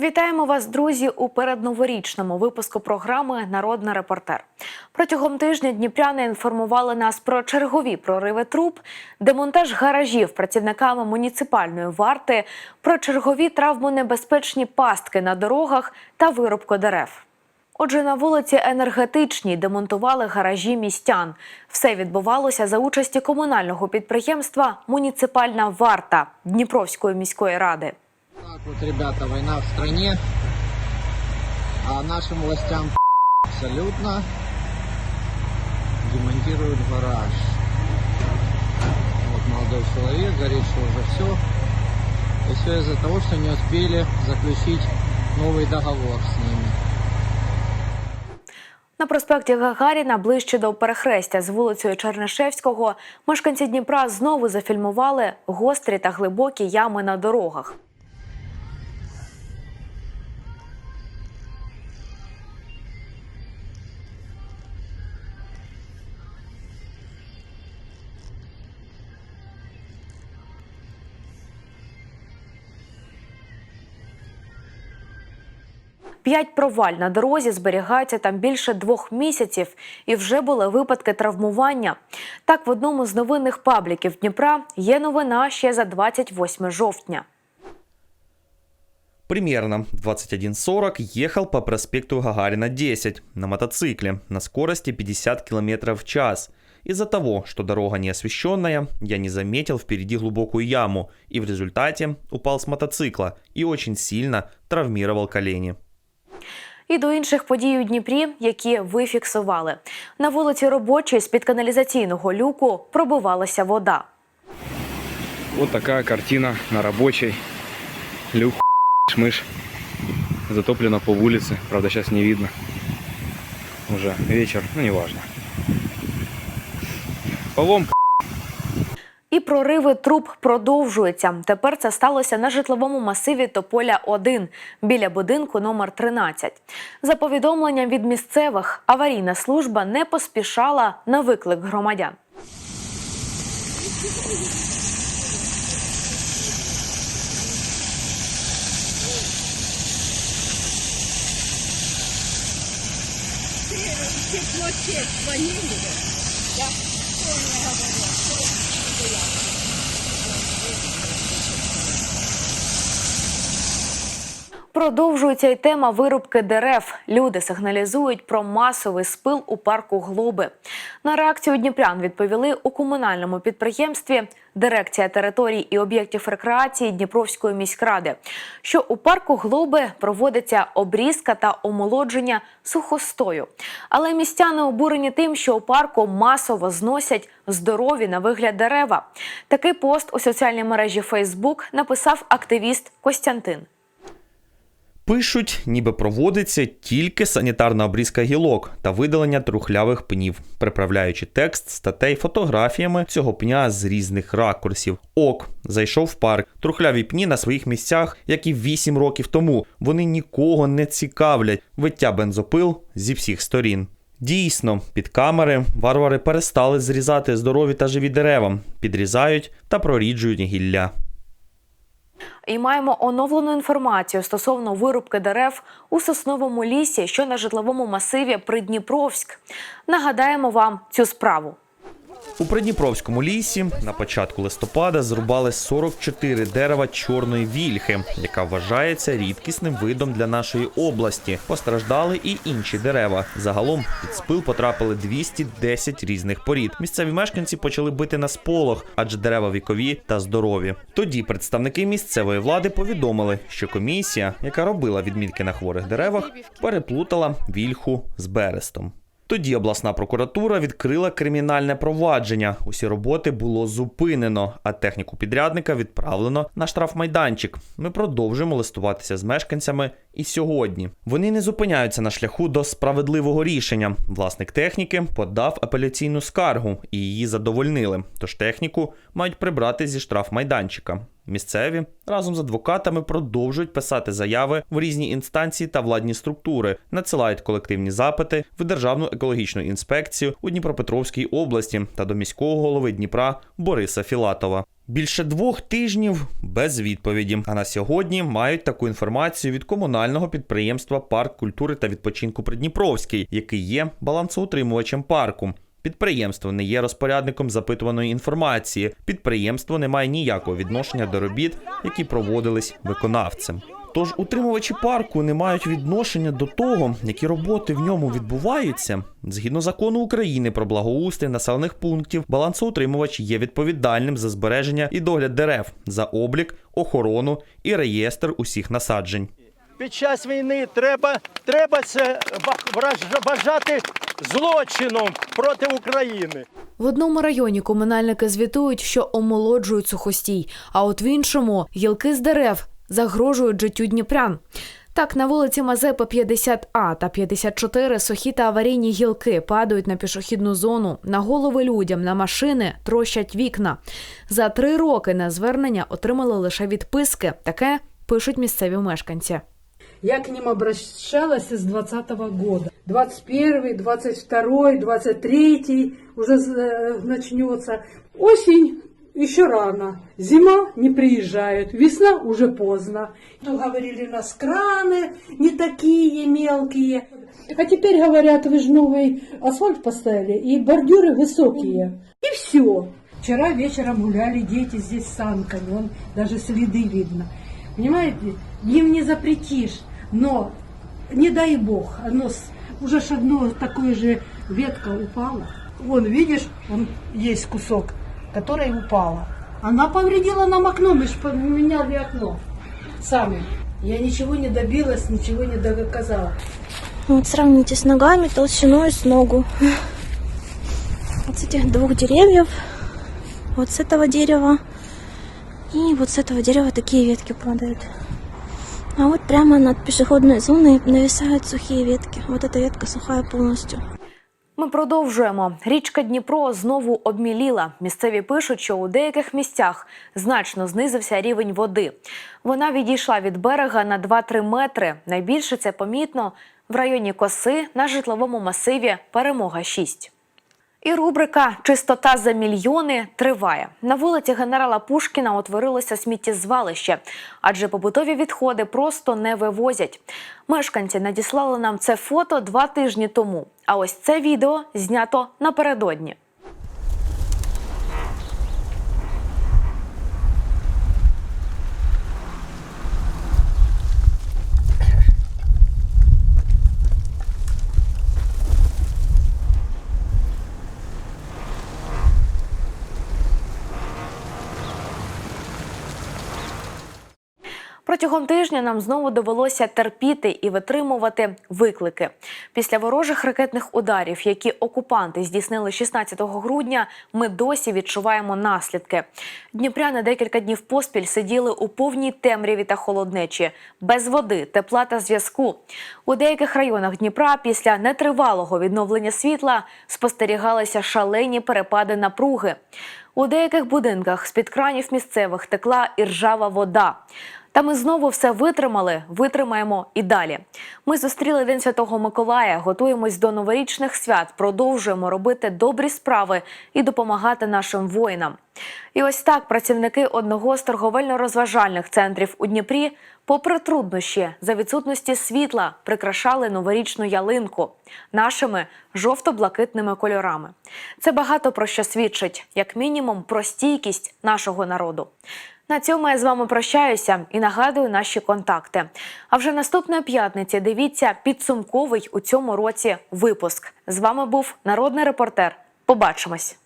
Вітаємо вас, друзі, у передноворічному випуску програми Народний репортер. Протягом тижня дніпряни інформували нас про чергові прориви труб, демонтаж гаражів працівниками муніципальної варти, про чергові травмонебезпечні пастки на дорогах та вирубку дерев. Отже, на вулиці енергетичній демонтували гаражі містян. Все відбувалося за участі комунального підприємства Муніципальна варта Дніпровської міської ради. Так вот, ребята, война в стране, а нашим властям абсолютно демонтируют гараж. Вот молодой человек, говорит, что уже все. И все из-за того, что не успели заключить новый договор с ними. На проспекті Гагаріна, ближче до перехрестя з вулицею Чернишевського, мешканці Дніпра знову зафільмували гострі та глибокі ями на дорогах. П'ять проваль на дорозі зберігаються там більше двох місяців, і вже були випадки травмування. Так, в одному з новинних пабліків Дніпра є новина ще за 28 жовтня. Примерно в 21.40 ехал по проспекту Гагарина 10 на мотоцикле на скорости 50 км в час. Из-за того, что дорога не освещенная, я не заметил впереди глубокую яму и в результате упал с мотоцикла и очень сильно травмировал колени. І до інших подій у Дніпрі, які ви фіксували. На вулиці робочій з-під каналізаційного люку пробивалася вода. Вот такая картина на рабочей. Люк, шмыш. Затоплено по улице. Правда, сейчас не видно. Уже вечер, ну неважно. Поломка. І прориви труб продовжуються. Тепер це сталося на житловому масиві Тополя 1 біля будинку номер 13. За повідомленням від місцевих, аварійна служба не поспішала на виклик громадян. Что мне говорят? Что я? Продовжується й тема вирубки дерев. Люди сигналізують про масовий спил у парку Глоби. На реакцію дніпрян відповіли у комунальному підприємстві Дирекція територій і об'єктів рекреації Дніпровської міськради, що у парку Глоби проводиться обрізка та омолодження сухостою. Але містяни обурені тим, що у парку масово зносять здорові на вигляд дерева. Такий пост у соціальній мережі Фейсбук написав активіст Костянтин. Пишуть, ніби проводиться тільки санітарна обрізка гілок та видалення трухлявих пнів, приправляючи текст статей фотографіями цього пня з різних ракурсів. Ок, зайшов в парк. Трухляві пні на своїх місцях, як і 8 років тому. Вони нікого не цікавлять. Виття бензопил зі всіх сторін. Дійсно, під камери варвари перестали зрізати здорові та живі дерева, підрізають та проріджують гілля. І маємо оновлену інформацію стосовно вирубки дерев у сосновому лісі, що на житловому масиві Придніпровськ. Нагадаємо вам цю справу. У Придніпровському лісі на початку листопада зрубали 44 дерева чорної вільхи, яка вважається рідкісним видом для нашої області. Постраждали і інші дерева. Загалом під спил потрапили 210 різних порід. Місцеві мешканці почали бити на сполох, адже дерева вікові та здорові. Тоді представники місцевої влади повідомили, що комісія, яка робила відмітки на хворих деревах, переплутала вільху з берестом. Тоді обласна прокуратура відкрила кримінальне провадження. Усі роботи було зупинено, а техніку підрядника відправлено на штрафмайданчик. Ми продовжуємо листуватися з мешканцями і сьогодні. Вони не зупиняються на шляху до справедливого рішення. Власник техніки подав апеляційну скаргу і її задовольнили. Тож техніку мають прибрати зі штрафмайданчика. Місцеві разом з адвокатами продовжують писати заяви в різні інстанції та владні структури, надсилають колективні запити в Державну екологічну інспекцію у Дніпропетровській області та до міського голови Дніпра Бориса Філатова. Більше двох тижнів без відповіді. А на сьогодні мають таку інформацію від комунального підприємства Парк культури та відпочинку Придніпровський, який є балансоутримувачем парку. Підприємство не є розпорядником запитуваної інформації. Підприємство не має ніякого відношення до робіт, які проводились виконавцем. Тож утримувачі парку не мають відношення до того, які роботи в ньому відбуваються. Згідно закону України про благоустрій населених пунктів, балансоутримувач є відповідальним за збереження і догляд дерев, за облік, охорону і реєстр усіх насаджень. Під час війни треба, треба це вважати злочином проти України. В одному районі комунальники звітують, що омолоджують сухостій, а от в іншому гілки з дерев загрожують життю дніпрян. Так, на вулиці Мазепи 50А та 54 сухі та аварійні гілки падають на пішохідну зону, на голови людям, на машини, трощать вікна. За три роки на звернення отримали лише відписки. Таке пишуть місцеві мешканці. Я к ним обращалась с 20 года. 21, 22, 23 уже э, начнется. Осень еще рано. Зима не приезжают. Весна уже поздно. Ну, говорили, нас краны не такие мелкие. А теперь говорят, вы же новый асфальт поставили, и бордюры высокие. И все. Вчера вечером гуляли дети здесь с санками, вон даже следы видно. Понимаете, им не запретишь, но не дай бог, оно уже ж одно такое же ветка упала. Вон, видишь, он есть кусок, который упала. Она повредила нам окно, мы же поменяли окно сами. Я ничего не добилась, ничего не доказала. Вот сравните с ногами толщиной с ногу. Вот с этих двух деревьев, вот с этого дерева и вот с этого дерева такие ветки падают. А вот прямо над пешеходной зоной нависают сухие ветки. Вот эта ветка сухая полностью. Ми продовжуємо. Річка Дніпро знову обміліла. Місцеві пишуть, що у деяких місцях значно знизився рівень води. Вона відійшла від берега на 2-3 метри. Найбільше це помітно в районі Коси на житловому масиві Перемога 6. І рубрика Чистота за мільйони триває. На вулиці генерала Пушкіна утворилося сміттєзвалище, адже побутові відходи просто не вивозять. Мешканці надіслали нам це фото два тижні тому. А ось це відео знято напередодні. Протягом тижня нам знову довелося терпіти і витримувати виклики. Після ворожих ракетних ударів, які окупанти здійснили 16 грудня, ми досі відчуваємо наслідки. Дніпряни декілька днів поспіль сиділи у повній темряві та холоднечі, без води, тепла та зв'язку. У деяких районах Дніпра після нетривалого відновлення світла спостерігалися шалені перепади напруги. У деяких будинках з-під кранів місцевих текла і ржава вода. Та ми знову все витримали, витримаємо і далі. Ми зустріли День Святого Миколая, готуємось до новорічних свят, продовжуємо робити добрі справи і допомагати нашим воїнам. І ось так працівники одного з торговельно-розважальних центрів у Дніпрі, попри труднощі за відсутності світла, прикрашали новорічну ялинку нашими жовто-блакитними кольорами. Це багато про що свідчить, як мінімум, про стійкість нашого народу. На цьому я з вами прощаюся і нагадую наші контакти. А вже наступної п'ятниці дивіться підсумковий у цьому році випуск. З вами був народний репортер. Побачимось.